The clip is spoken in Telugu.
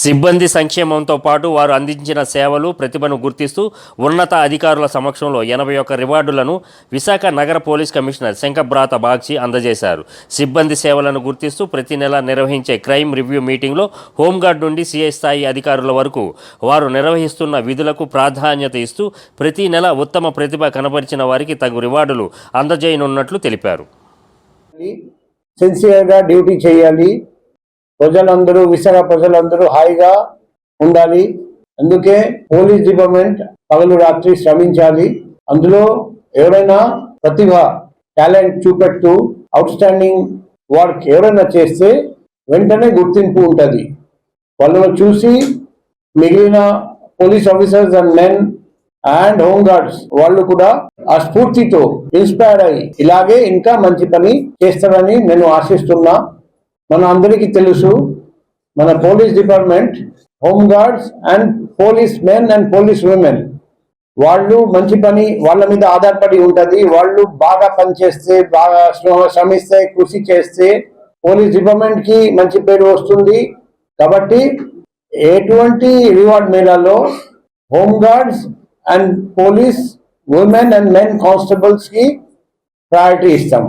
సిబ్బంది సంక్షేమంతో పాటు వారు అందించిన సేవలు ప్రతిభను గుర్తిస్తూ ఉన్నత అధికారుల సమక్షంలో ఎనభై ఒక్క రివార్డులను విశాఖ నగర పోలీస్ కమిషనర్ శంకబ్రాత బాగ్చి అందజేశారు. సిబ్బంది సేవలను గుర్తిస్తూ ప్రతి నెల నిర్వహించే క్రైమ్ రివ్యూ మీటింగ్లో హోంగార్డ్ నుండి సిఐ స్థాయి అధికారుల వరకు వారు నిర్వహిస్తున్న విధులకు ప్రాధాన్యత ఇస్తూ ప్రతి నెల ఉత్తమ ప్రతిభ కనబరిచిన వారికి తగు రివార్డులు అందజేయనున్నట్లు తెలిపారు. సిన్సియర్గా డ్యూటీ చేయాలి. ప్రజలందరూ విశాఖ ప్రజలందరూ హాయిగా ఉండాలి. అందుకే పోలీస్ డిపార్ట్మెంట్ పగలు రాత్రి శ్రమించాలి. అందులో ఎవరైనా ప్రతిభ టాలెంట్ చూపెడుతూ అవుట్ స్టాండింగ్ వర్క్ ఎవరైనా చేస్తే వెంటనే గుర్తింపు ఉంటుంది. వాళ్ళను చూసి మిగిలిన police officers and men and home guards వాళ్ళు కూడా ఆ స్ఫూర్తితో ఇన్స్పైర్ అయ్యి ఇలాగే ఇంకా మంచి పని చేస్తారని నేను ఆశిస్తున్నా. మన అందరికీ తెలుసు మన police department home guards and policemen and policewomen. వాళ్ళు మంచి పని వాళ్ళ మీద ఆధారపడి ఉంటుంది. వాళ్ళు బాగా పనిచేస్తే బాగా శ్రమిస్తే కృషి చేస్తే పోలీస్ డిపార్ట్మెంట్కి మంచి పేరు వస్తుంది. కాబట్టి ఎటువంటి reward మేళాలో home guards and police women and men కానిస్టేబుల్స్కి priority ఇస్తాం.